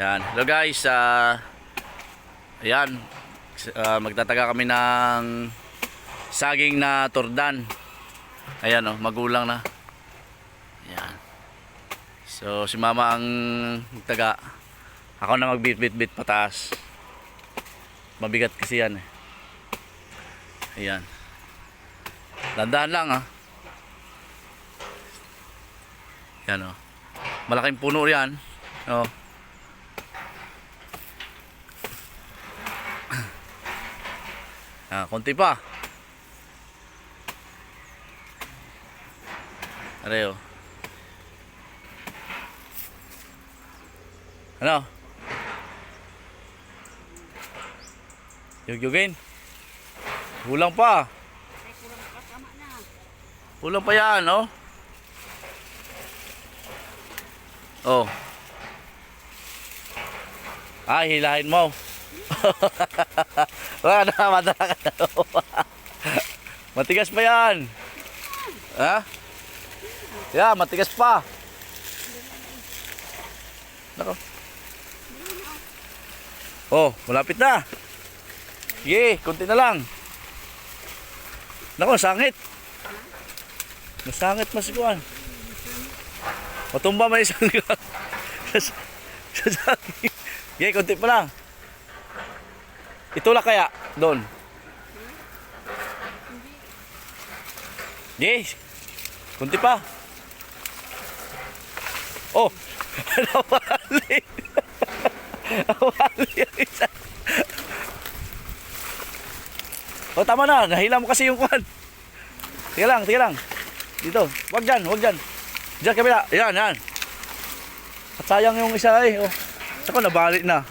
Yan. Hello guys. ah ayan. Ah, magtataga kami ng saging na tordan. Ayan oh, magulang na. Ayan. So si mama ang magtaga. Ako na magbit-bit-bit pataas. Mabigat kasi yan eh. Ayan. Dandahan lang ah. Yan oh. Malaking puno yan. Oh. Ah, konti pa. Areo. Ano? Yugyugin. Kulang pa. Kulang pa yan, no? Oh. Ah, hilahin mo. Wala na, madala na. Matigas pa yan. Ha? Yeah, matigas pa. Nako. Oh, malapit na. Sige, konti na lang. Nako, sangit. Nasangit masikuan. Matumba may isang. Sige, konti pa lang. Itulak kaya doon. Yes. Kunti pa. Oh. Nawali. Nawali ang isa. Oh, tama na. Nahila mo kasi yung kwan. Sige lang, sige lang. Dito. Wag dyan, wag dyan. Diyan kabila. Yan, yan. At sayang yung isa eh. Oh. Saka nabalik na.